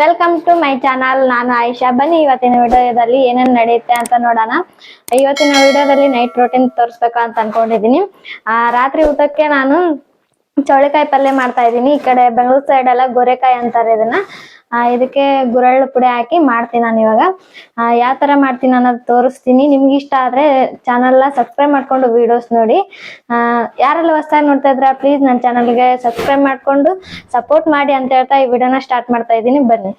Welcome to my channel ನಾನು ಆಯಿಷಾ. ಬನ್ನಿ, ಇವತ್ತಿನ ವಿಡಿಯೋದಲ್ಲಿ ಏನೇನು ನಡೆಯುತ್ತೆ ಅಂತ ನೋಡೋಣ. ಇವತ್ತಿನ ವಿಡಿಯೋದಲ್ಲಿ ನೈಟ್ ಪ್ರೋಟೀನ್ ತೋರಿಸ್ಬೇಕು ಅಂತ ಅನ್ಕೊಂಡಿದ್ದೀನಿ. ರಾತ್ರಿ ಊಟಕ್ಕೆ ನಾನು ಚೌಳಿಕಾಯಿ ಪಲ್ಯ ಮಾಡ್ತಾ ಇದೀನಿ. ಈ ಕಡೆ ಬೆಂಗಳೂರು ಸೈಡ್ ಎಲ್ಲ ಗೊರೆಕಾಯಿ ಅಂತಾರೆ ಇದನ್ನ. ಇದಕ್ಕೆ ಗುರಳ್ಳು ಪುಡಿ ಹಾಕಿ ಮಾಡ್ತೀನಿ ನಾನು ಇವಾಗ. ಯಾವ ತರ ಮಾಡ್ತೀನಿ ಅನ್ನೋದು ತೋರಿಸ್ತೀನಿ. ನಿಮ್ಗೆ ಇಷ್ಟ ಆದ್ರೆ ಚಾನಲ್ನ ಸಬ್ಸ್ಕ್ರೈಬ್ ಮಾಡ್ಕೊಂಡು ವಿಡಿಯೋಸ್ ನೋಡಿ. ಯಾರೆಲ್ಲ ಹೊಸದಾಗಿ ನೋಡ್ತಾ ಇದ್ರ ಪ್ಲೀಸ್ ನನ್ನ ಚಾನಲ್ಗೆ ಸಬ್ಸ್ಕ್ರೈಬ್ ಮಾಡ್ಕೊಂಡು ಸಪೋರ್ಟ್ ಮಾಡಿ ಅಂತ ಹೇಳ್ತಾ ಈ ವಿಡಿಯೋನ ಸ್ಟಾರ್ಟ್ ಮಾಡ್ತಾ ಇದ್ದೀನಿ ಬನ್ನಿ.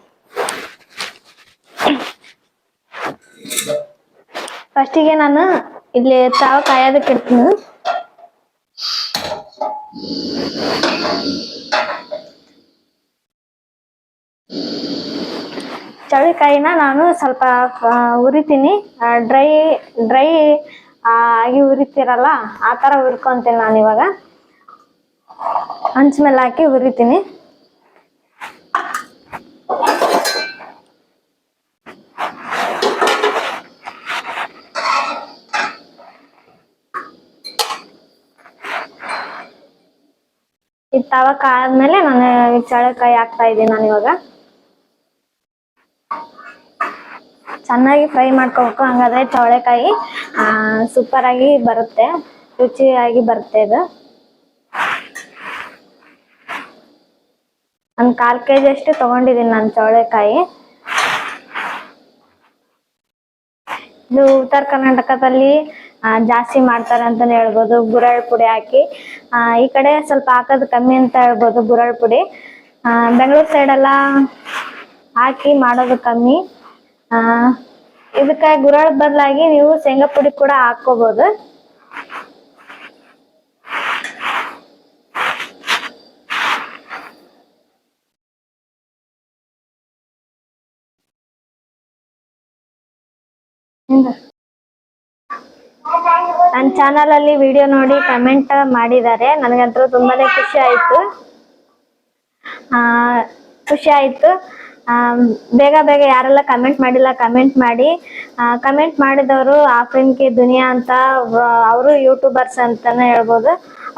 ಫಸ್ಟಿಗೆ ನಾನು ಇಲ್ಲಿ ತಾವ ಕಾಯೋದಕ್ಕೆ ಇಡ್ತೀನಿ. ಚೌಳಿಕಾಯಿನ ನಾನು ಸ್ವಲ್ಪ ಉರಿತೀನಿ ಡ್ರೈ ಡ್ರೈ ಆಗಿ ಉರಿತಿರಲ್ಲ ಆ ಥರ ಹುರ್ಕೊಂತೀನಿ ನಾನು ಇವಾಗ ಹಂಚ್ ಮೇಲೆ ಹಾಕಿ ಉರಿತೀನಿ ಇದು ತವ ಕಾದ್ಮೇಲೆ ನಾನು ಚೌಳಿಕಾಯಿ ಹಾಕ್ತಾ ಇದ್ದೀನಿ ನಾನು ಇವಾಗ. ಚೆನ್ನಾಗಿ ಫ್ರೈ ಮಾಡ್ಕೋಬೇಕು, ಹಂಗಾದ್ರೆ ಚವಳೆಕಾಯಿ ಸೂಪರ್ ಆಗಿ ಬರುತ್ತೆ, ರುಚಿಯಾಗಿ ಬರುತ್ತೆ ಇದು. ಒಂದು ಕಾಲ್ ಕೆ ಜಿ ಅಷ್ಟು ತಗೊಂಡಿದ್ದೀನಿ ನಾನು ಚವಳೆಕಾಯಿ ಇದು ಉತ್ತರ ಕರ್ನಾಟಕದಲ್ಲಿ ಜಾಸ್ತಿ ಮಾಡ್ತಾರೆ ಅಂತಾನೆ ಹೇಳ್ಬೋದು. ಗುರಳ್ ಪುಡಿ ಹಾಕಿ. ಈ ಕಡೆ ಸ್ವಲ್ಪ ಹಾಕೋದು ಕಮ್ಮಿ ಅಂತ ಹೇಳ್ಬೋದು ಗುರಳ್ ಪುಡಿ. ಸೈಡ್ ಎಲ್ಲ ಹಾಕಿ ಮಾಡೋದು ಕಮ್ಮಿ. ಇದಕ್ಕೆ ಗುರಳ್ ಬದಲಾಗಿ ನೀವು ಶೇಂಗಾ ಪುಡಿ ಕೂಡ ಹಾಕೋಬಹುದು ನನ್ನ ಚಾನಲ್ ಅಲ್ಲಿ ವಿಡಿಯೋ ನೋಡಿ ಕಮೆಂಟ್ ಮಾಡಿದ್ದಾರೆ. ನನಗಂತೂ ತುಂಬಾನೇ ಖುಷಿ ಆಯ್ತು. ಖುಷಿ ಆಯ್ತು. ಬೇಗ ಬೇಗ ಯಾರೆಲ್ಲ ಕಮೆಂಟ್ ಮಾಡಿಲ್ಲ ಕಮೆಂಟ್ ಮಾಡಿ. ಕಮೆಂಟ್ ಮಾಡಿದವರು ಆಫ್ರಿನ್ ಕಿ ದುನಿಯಾ ಅಂತ ಅವರು ಯೂಟ್ಯೂಬರ್ಸ್ ಅಂತಾನೆ ಹೇಳ್ಬೋದು.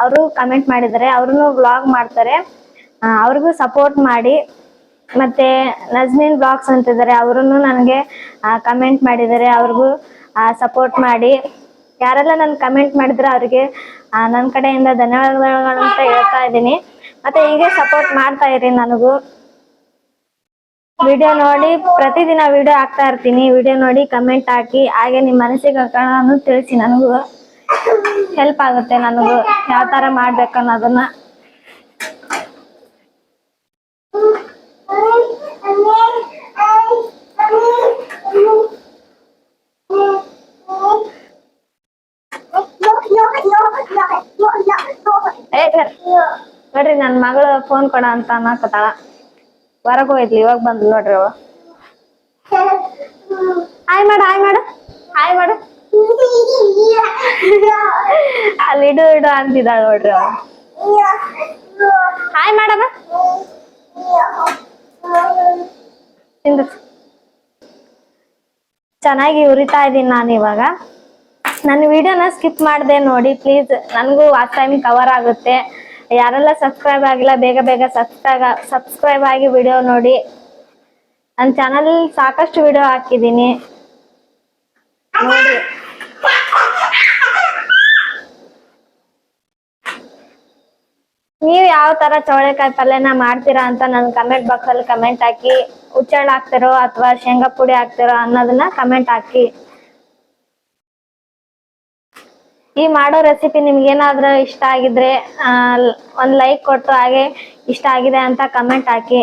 ಅವರು ಕಮೆಂಟ್ ಮಾಡಿದ್ದಾರೆ. ಅವ್ರೂ ವ್ಲಾಗ್ ಮಾಡ್ತಾರೆ. ಅವ್ರಿಗೂ ಸಪೋರ್ಟ್ ಮಾಡಿ. ಮತ್ತೆ ನಜ್ಮಿನ್ ಬ್ಲಾಗ್ಸ್ ಅಂತಿದ್ದಾರೆ ಅವರು ನನಗೆ ಕಮೆಂಟ್ ಮಾಡಿದ್ದಾರೆ, ಅವ್ರಿಗೂ ಸಪೋರ್ಟ್ ಮಾಡಿ. ಯಾರೆಲ್ಲ ನನ್ ಕಮೆಂಟ್ ಮಾಡಿದ್ರೆ ಅವ್ರಿಗೆ ನನ್ನ ಕಡೆಯಿಂದ ಧನ್ಯವಾದಗಳು ಅಂತ ಹೇಳ್ತಾ ಇದ್ದೀನಿ. ಮತ್ತೆ ಹೀಗೆ ಸಪೋರ್ಟ್ ಮಾಡ್ತಾ ಇರಿ ನನಗೂ. ವಿಡಿಯೋ ನೋಡಿ, ಪ್ರತಿದಿನ ವಿಡಿಯೋ ಹಾಕ್ತಾ ಇರ್ತೀನಿ. ವಿಡಿಯೋ ನೋಡಿ ಕಮೆಂಟ್ ಹಾಕಿ, ಹಾಗೆ ನಿಮ್ಮ ಮನಸ್ಸಿಗೆ ಕಾರಣ ತಿಳಿಸಿ. ನನಗೂ ಹೆಲ್ಪ್ ಆಗುತ್ತೆ, ನನಗೂ. ಯಾವ ತರ ಮಾಡ್ಬೇಕು ಅನ್ನೋದನ್ನ. ನೋಡ್ರಿ, ನನ್ ಮಗಳು ಫೋನ್ ಕೊಡ ಅಂತ ಅನ್ನಕತ್ತಾಳ. ಹೊರಗ್ ಹೋಯ್ತ್ಲಿ ಇವಾಗ ಬಂದ್ಲು ನೋಡ್ರಿ ಅವಳು ಹಾಯ್ ಮಾಡು ಹಾಯ್ ಮಾಡು ಹಾಯ್ ಮಾಡು. ಅಲ್ಲಿ ಇಡು ಇಡು ಅಂತಿದ್ದಾಳ ನೋಡ್ರಿ ಅವಳು ಹಾಯ್ ಮಾಡಮ್ಮ ಚೆನ್ನಾಗಿ ಉರಿತಾ ಇದ್ದೀನಿ ನಾನು ಇವಾಗ. ನನ್ನ ವಿಡಿಯೋನ ಸ್ಕಿಪ್ ಮಾಡಿದೆ ನೋಡಿ ಪ್ಲೀಸ್ ನನಗೂ ಆ ಟೈಮ್ ಕವರ್ ಆಗುತ್ತೆ. ಯಾರೆಲ್ಲ ಸಬ್ಸ್ಕ್ರೈಬ್ ಆಗಿಲ್ಲ, ಬೇಗ ಬೇಗ ಸಬ್ಸ್ಕ್ರೈಬ್ ಸಬ್ಸ್ಕ್ರೈಬ್ ಆಗಿ ವಿಡಿಯೋ ನೋಡಿ. ನನ್ನ ಚಾನಲ್ ಸಾಕಷ್ಟು ವಿಡಿಯೋ ಹಾಕಿದ್ದೀನಿ. ನೋಡಿ. ನೀವು ಯಾವ ತರ ಚೌಳೆಕಾಯಿ ಪಲ್ಯನ ಮಾಡ್ತೀರಾ ಅಂತ ನನ್ನ ಕಮೆಂಟ್ ಬಾಕ್ಸ್ ಅಲ್ಲಿ ಕಮೆಂಟ್ ಹಾಕಿ. ಹುಚ್ಚೆಳ್ಳು ಹಾಕ್ತಿರೋ ಅಥವಾ ಶೇಂಗಾ ಪುಡಿ ಹಾಕ್ತಿರೋ ಅನ್ನೋದನ್ನ ಕಮೆಂಟ್ ಹಾಕಿ. ಈ ಮಾಡೋ ರೆಸಿಪಿ ನಿಮ್ಗೆ ಏನಾದ್ರು ಇಷ್ಟ ಆಗಿದ್ರೆ ಒಂದ್ ಲೈಕ್ ಕೊಟ್ಟು ಹಾಗೆ ಇಷ್ಟ ಆಗಿದೆ ಅಂತ ಕಮೆಂಟ್ ಹಾಕಿ.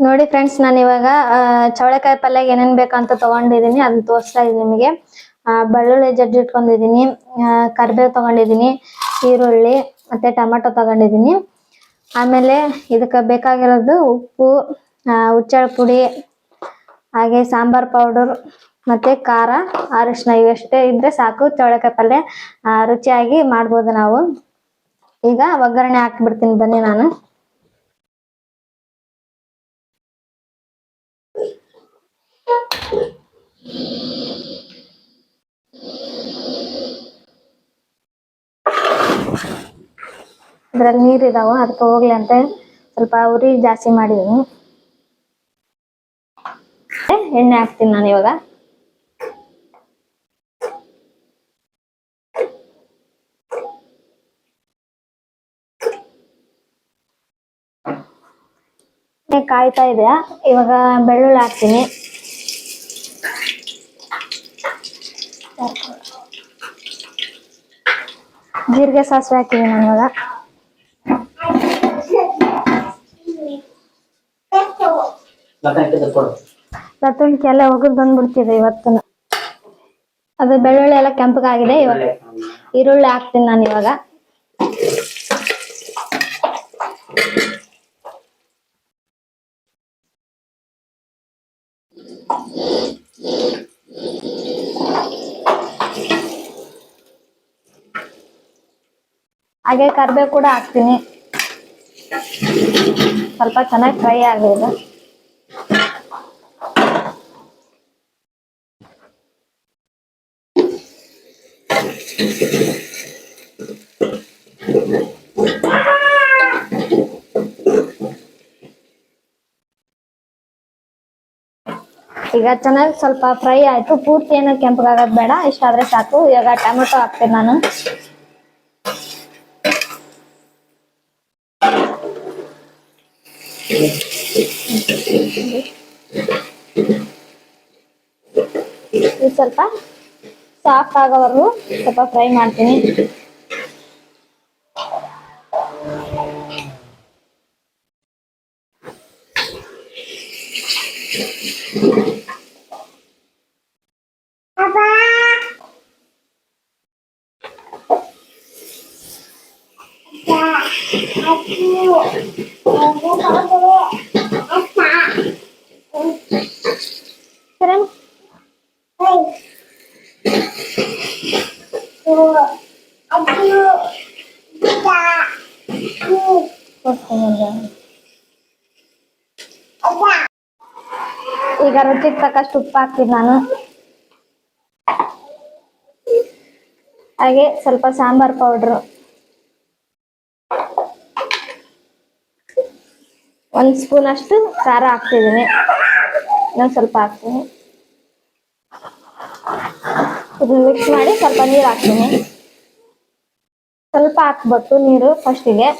ನೋಡಿ ಫ್ರೆಂಡ್ಸ್ ನಾನು ಇವಾಗ ಆ, ಚೌಳೆಕಾಯಿ ಪಲ್ಯಗೆ ಏನೇನ್ ಬೇಕಂತ ತಗೊಂಡಿದೀನಿ ಅದನ್ನ ತೋರಿಸ್ತಾ ಇದ್ದೀನಿ ನಿಮಗೆ. ಬೆಳ್ಳುಳ್ಳಿ ಜಜ್ಜಿ ಇಟ್ಕೊಂಡಿದೀನಿ ಕರಿಬೇವು ತಗೊಂಡಿದೀನಿ ಈರುಳ್ಳಿ ಮತ್ತೆ ಟೊಮೆಟೊ ತಗೊಂಡಿದೀನಿ ಆಮೇಲೆ ಇದಕ್ಕೆ ಬೇಕಾಗಿರೋದು ಉಪ್ಪು ಆ, ಹುಚ್ಚೆಳ್ಳು ಪುಡಿ ಹಾಗೆ ಸಾಂಬಾರ್ ಪೌಡರ್ ಮತ್ತೆ ಖಾರ, ಅರಿಶಿನ ಇವೆಷ್ಟೇ ಇದ್ರೆ ಸಾಕು. ಚೌಳೆಕಾಯಿ ಪಲ್ಯ ರುಚಿಯಾಗಿ ಮಾಡ್ಬೋದು ನಾವು. ಈಗ ಒಗ್ಗರಣೆ ಹಾಕ್ಬಿಡ್ತೀನಿ, ಬನ್ನಿ ನಾನು. ಅದ್ರಲ್ಲಿ ನೀರ್ ಇದಾವ ಅದಕ್ಕೆ ಹೋಗ್ಲಿ ಅಂತ ಸ್ವಲ್ಪ ಉರಿ ಜಾಸ್ತಿ ಮಾಡಿದೀನಿ. ಎಣ್ಣೆ ಹಾಕ್ತೀನಿ ನಾನು ಇವಾಗ. ಕಾಯ್ತಾ ಇದೆ ಇವಾಗ ಬೆಳ್ಳುಳ್ಳಿ ಹಾಕ್ತೀನಿ. ಜೀರಿಗೆ ಸಾಸಿವೆ ಹಾಕಿದ್ದೀನಿ ನಾನು ಇವಾಗ. ಲತ್ತುಣಿಕೆ ಎಲ್ಲ ಒಗದ್ ಬಂದ್ಬಿಡ್ತಿದೆ ಇವತ್ತು ಅದು ಬೆಳ್ಳುಳ್ಳಿ ಎಲ್ಲ ಕೆಂಪಗಾಗಿದೆ. ಇವಾಗ ಈರುಳ್ಳಿ ಹಾಕ್ತೀನಿ ನಾನು ಇವಾಗ. ಹಾಗೆ ಕರ್ಬೇವು ಕೂಡ ಹಾಕ್ತೀನಿ. ಸ್ವಲ್ಪ ಚೆನ್ನಾಗಿ ಫ್ರೈ ಆಗಲಿದೆ. ಈಗ ಚೆನ್ನಾಗಿ ಸ್ವಲ್ಪ ಫ್ರೈ ಆಯ್ತು. ಪೂರ್ತಿ ಏನೋ ಕೆಂಪಗಾಗೋದು ಬೇಡ. ಇಷ್ಟ ಆದ್ರೆ ಸಾಕು. ಇವಾಗ ಟೊಮೆಟೊ ಹಾಕ್ತೀನಿ ನಾನು. ಸ್ವಲ್ಪ ಸಾಫ್ಟ್ ಆಗೋವರೆಗೂ ಸ್ವಲ್ಪ ಫ್ರೈ ಮಾಡ್ತೀನಿ. ಈಗ ರುಚಿಗೆ ತಕ್ಕಷ್ಟು ಉಪ್ಪು ಹಾಕ್ತೀನಿ ನಾನು. ಹಾಗೆ ಸ್ವಲ್ಪ ಸಾಂಬಾರ್ ಪೌಡ್ರು. ಒಂದು ಸ್ಪೂನ್ ಅಷ್ಟು ಖಾರ ಹಾಕ್ತಿದ್ದೀನಿ. ಇನ್ನೊಂದು ಸ್ವಲ್ಪ ಹಾಕ್ತೀನಿ. ಇದನ್ನ ಮಿಕ್ಸ್ ಮಾಡಿ ಸ್ವಲ್ಪ ನೀರು ಹಾಕ್ತೀನಿ. ಸ್ವಲ್ಪ ಹಾಕ್ಬೇಕು ನೀರು ಫಸ್ಟಿಗೆ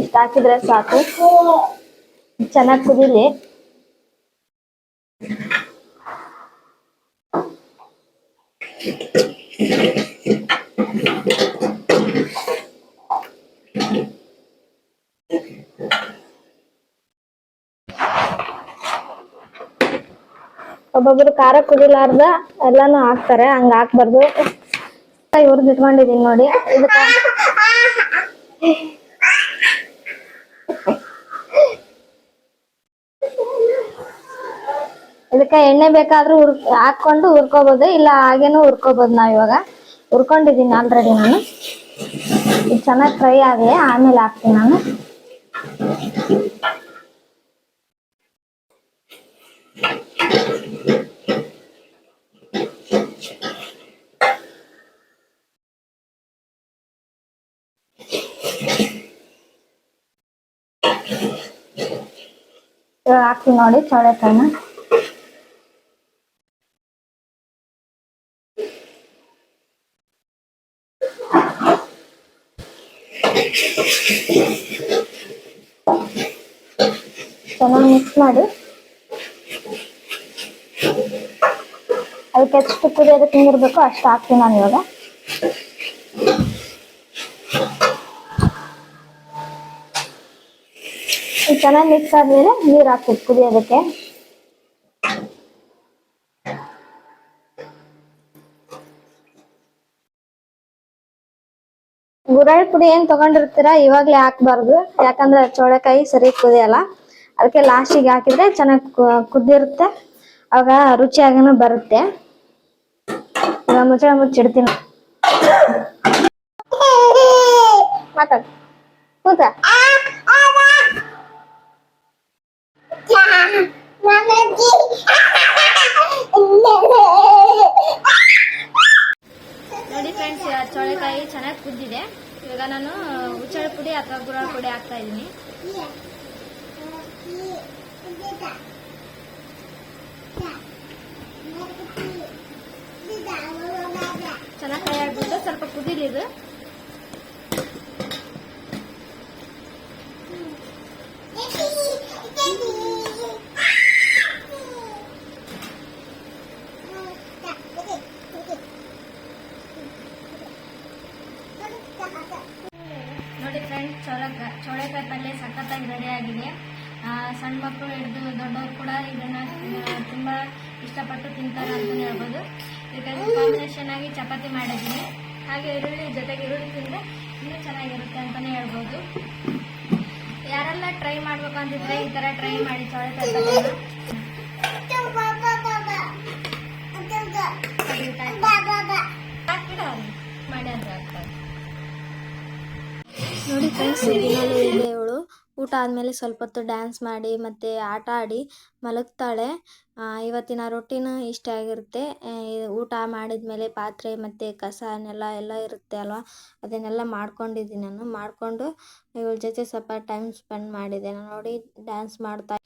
ಇಷ್ಟ ಹಾಕಿದ್ರೆ ಸಾಕು. ಚೆನ್ನಾಗಿ ಕುದೀಲಿ. ಒಬ್ಬೊಬ್ರು ಖಾರ ಕುದಿಲಾರ್ದ ಎಲ್ಲಾನು ಹಾಕ್ತಾರೆ, ಹಂಗ ಹಾಕ್ಬಾರ್ದು. ಇವ್ರದ್ದು ಇಟ್ಕೊಂಡಿದೀನಿ ನೋಡಿ. ಇದಕ್ಕ ಇದಕ್ಕೆ ಎಣ್ಣೆ ಬೇಕಾದ್ರೂ ಹುರ್ ಹಾಕೊಂಡು ಹುರ್ಕೋಬಹುದು ಇಲ್ಲ ಹಾಗೇನು ಹುರ್ಕೋಬಹುದು ನಾವ್ ಇವಾಗ. ಹುರ್ಕೊಂಡಿದೀನಿ ಆಲ್ರೆಡಿ ನಾನು. ಇದು ಚೆನ್ನಾಗಿ ಫ್ರೈ ಆಗಿದೆ, ಆಮೇಲೆ ಹಾಕ್ತೀನಿ ನಾನು. ಹಾಕ್ತೀನಿ ನೋಡಿ ಚೌಳೆಕಾಯಿನ ಚೆನ್ನಾಗಿ ಮಿಕ್ಸ್ ಮಾಡಿ. ಅದಕ್ಕೆ ಎಷ್ಟು ಕುದಿಯೋದಕ್ಕೆ ನೀರಿರ್ಬೇಕು ಅಷ್ಟು ಹಾಕ್ತೀನಿ ನಾನು ಇವಾಗ. ಚೆನ್ನಾಗಿ ಮಿಕ್ಸ್ ಆದ್ಮೇಲೆ ನೀರು ಹಾಕ್ಬೇಕು ಕುದಿಯೋದಕ್ಕೆ ಗುರಾಳ್ ಪುಡಿ ಏನ್ ತಗೊಂಡಿರ್ತೀರಾ ಇವಾಗ್ಲೇ ಹಾಕ್ಬಾರ್ದು. ಯಾಕಂದ್ರೆ ಚೋಳೆಕಾಯಿ ಸರಿ ಕುದಿಯಲ್ಲ. ಅದಕ್ಕೆ ಲಾಸ್ಟಿಗೆ ಹಾಕಿದ್ರೆ ಚೆನ್ನಾಗಿ ಕುದ್ದಿರುತ್ತೆ ಆಗ ರುಚಿಯಾಗನು ಬರುತ್ತೆ. ಇವಾಗ ಮುಚ್ಚಳ ಮುಚ್ಚಿಡ್ತೀನಿ ಚೆನ್ನಾಗಿ ಕುದ್ದಿದೆ. ಇವಾಗ ನಾನು ಹುಚ್ಚಳ ಪುಡಿ ಅಥವಾ ಗುರಾಳ ಪುಡಿ ಹಾಕ್ತಾ ಇದ್ದೀನಿ. ಚೆನ್ನಾಗಿ ಕೈ ಆಗ್ಬಿಟ್ಟು ಸ್ವಲ್ಪ ಕುದೀಲಿ ಇದು. ಈರುಳ್ಳಿ ಜೊತೆಗೆ ಈರುಳ್ಳಿ ತಿಂದರೆ ಇನ್ನೂ ಚೆನ್ನಾಗಿರುತ್ತೆ ಅಂತಲೇ ಹೇಳ್ಬೋದು. ಯಾರೆಲ್ಲ ಟ್ರೈ ಮಾಡ್ಬೇಕು ಅಂತಿದ್ರೆ ಈ ಥರ ಟ್ರೈ ಮಾಡಿ ಚೌಳಿ ಮಾಡಿ ಅಂತ ಆಗ್ತದೆ ನೋಡಿ ಫ್ರೆಂಡ್ಸ್ ಇಲ್ಲಿ ಇದೆ ಊಟ ಆದಮೇಲೆ ಸ್ವಲ್ಪ ಹೊತ್ತು ಡ್ಯಾನ್ಸ್ ಮಾಡಿ ಮತ್ತು ಆಟ ಆಡಿ ಮಲಗ್ತಾಳೆ. ಇವತ್ತಿನ ರೊಟೀನ್ ಇಷ್ಟ ಆಗಿರುತ್ತೆ. ಊಟ ಮಾಡಿದ ಮೇಲೆ ಪಾತ್ರೆ ಮತ್ತು ಕಸ ನೆಲ ಎಲ್ಲ ಇರುತ್ತೆ ಅಲ್ವಾ? ಅದನ್ನೆಲ್ಲ ಮಾಡ್ಕೊಂಡಿದ್ದೀನಿ ನಾನು. ಮಾಡಿಕೊಂಡು ಇವಳ ಜೊತೆ ಸ್ವಲ್ಪ ಟೈಮ್ ಸ್ಪೆಂಡ್ ಮಾಡಿದೆ. ನೋಡಿ ಡ್ಯಾನ್ಸ್ ಮಾಡ್ತಾ